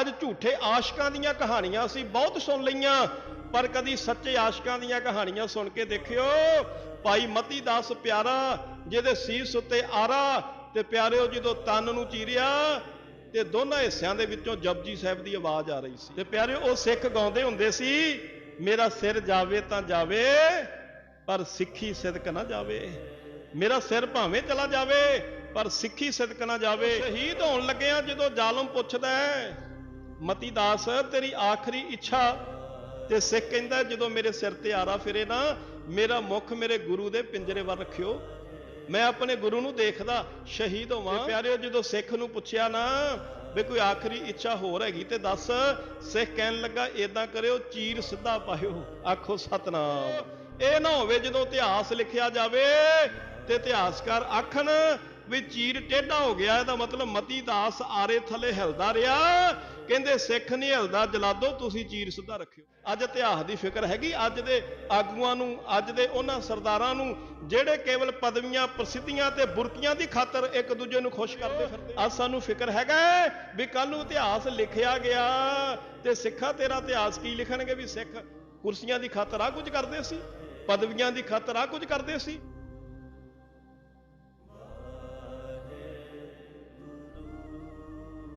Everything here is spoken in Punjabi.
ਅੱਜ ਝੂਠੇ ਆਸ਼ਕਾਂ ਦੀਆਂ ਕਹਾਣੀਆਂ ਅਸੀਂ ਬਹੁਤ ਸੁਣ ਲਈਆਂ, ਪਰ ਕਦੀ ਸੱਚੇ ਆਸ਼ਕਾਂ ਦੀਆਂ ਕਹਾਣੀਆਂ ਸੁਣ ਕੇ ਦੇਖਿਓ, ਭਾਈ ਮਤੀ ਦਾਸ ਪਿਆਰਾ, ਜਿਹਦੇ ਸੀਸ ਉੱਤੇ ਆਰਾ, ਤੇ ਪਿਆਰਿਓ ਜਦੋਂ ਤਨ ਨੂੰ ਚੀਰਿਆ, ਤੇ ਦੋਨਾਂ ਹਿੱਸਿਆਂ ਦੇ ਵਿੱਚੋਂ ਜਪਜੀ ਸਾਹਿਬ ਦੀ ਆਵਾਜ਼ ਆ ਰਹੀ ਸੀ। ਤੇ ਪਿਆਰਿਓ, ਉਹ ਸਿੱਖ ਗਾਉਂਦੇ ਹੁੰਦੇ ਸੀ, ਮੇਰਾ ਸਿਰ ਜਾਵੇ ਤਾਂ ਜਾਵੇ, ਪਰ ਸਿੱਖੀ ਸਿਦਕ ਨਾ ਜਾਵੇ। ਮੇਰਾ ਸਿਰ ਭਾਵੇਂ ਚਲਾ ਜਾਵੇ, ਪਰ ਸਿੱਖੀ ਸਿਦਕ ਨਾ ਜਾਵੇ। ਸ਼ਹੀਦ ਹੋਣ ਲੱਗਿਆ ਜਦੋਂ ਜ਼ਾਲਮ ਪੁੱਛਦਾ ਹੈ ਮਤੀ ਦਾਸ, ਤੇਰੀ ਆਖਰੀ ਇੱਛਾ। ਤੇ ਸਿੱਖ ਕਹਿੰਦਾ, ਜਦੋਂ ਮੇਰੇ ਸਿਰ ਤੇ ਆਰਾ ਫਿਰੇ ਨਾ, ਮੇਰਾ ਮੁਖ ਮੇਰੇ ਗੁਰੂ ਦੇ ਪਿੰਜਰੇ ਵੱਲ ਰੱਖਿਓ। ਮੈਂ ਆਪਣੇ ਗੁਰੂ ਨੂੰ ਦੇਖਦਾ, ਸ਼ਹੀਦ ਹੋਵਾਂ। ਤੇ ਪਿਆਰਿਓ, ਜਦੋਂ ਸਿੱਖ ਨੂੰ ਪੁੱਛਿਆ ਨਾ, ਵੀ ਕੋਈ ਆਖਰੀ ਇੱਛਾ ਹੋਰ ਹੈਗੀ, ਤੇ ਦੱਸ, ਸਿੱਖ ਕਹਿਣ ਲੱਗਾ, ਏਦਾਂ ਕਰਿਓ, ਚੀਰ ਸਿੱਧਾ ਪਾਇਓ। ਆਖੋ, ਸਤਨਾਮ। ਇਹ ਨਾ ਹੋਵੇ ਜਦੋਂ ਇਤਿਹਾਸ ਲਿਖਿਆ ਜਾਵੇ ਤੇ ਇਤਿਹਾਸਕਾਰ ਆਖਣ ਵੀ ਚੀਰ ਟੇਢਾ ਹੋ ਗਿਆ, ਇਹਦਾ ਮਤਲਬ ਮਤੀ ਦਾਸ ਆਰੇ ਥੱਲੇ ਹਿਲਦਾ ਰਿਹਾ। ਕਹਿੰਦੇ, ਸਿੱਖ ਨਹੀਂ ਹਿਲਦਾ, ਜਲਾਦੋ, ਤੁਸੀਂ ਚੀਰ ਸਿੱਧਾ ਰੱਖਿਓ। ਅੱਜ ਇਤਿਹਾਸ ਦੀ ਫਿਕਰ ਹੈਗੀ, ਅੱਜ ਦੇ ਆਗੂਆਂ ਨੂੰ, ਅੱਜ ਦੇ ਉਹਨਾਂ ਸਰਦਾਰਾਂ ਨੂੰ, ਜਿਹੜੇ ਕੇਵਲ ਪਦਵੀਆਂ, ਪ੍ਰਸਿੱਧੀਆਂ ਤੇ ਬੁਰਕੀਆਂ ਦੀ ਖਾਤਰ ਇੱਕ ਦੂਜੇ ਨੂੰ ਖੁਸ਼ ਕਰਦੇ ਫਿਰਦੇ ਅੱਜ ਸਾਨੂੰ ਫਿਕਰ ਹੈਗਾ ਵੀ ਕੱਲ ਨੂੰ ਇਤਿਹਾਸ ਲਿਖਿਆ ਗਿਆ ਤੇ ਸਿੱਖਾਂ ਤੇਰਾ ਇਤਿਹਾਸ ਕੀ ਲਿਖਣਗੇ ਵੀ ਸਿੱਖ ਕੁਰਸੀਆਂ ਦੀ ਖਾਤਰ ਆ ਕੁਝ ਕਰਦੇ ਸੀ? ਪਦਵੀਆਂ ਦੀ ਖਾਤਰ ਆ ਕੁਝ ਕਰਦੇ ਸੀ?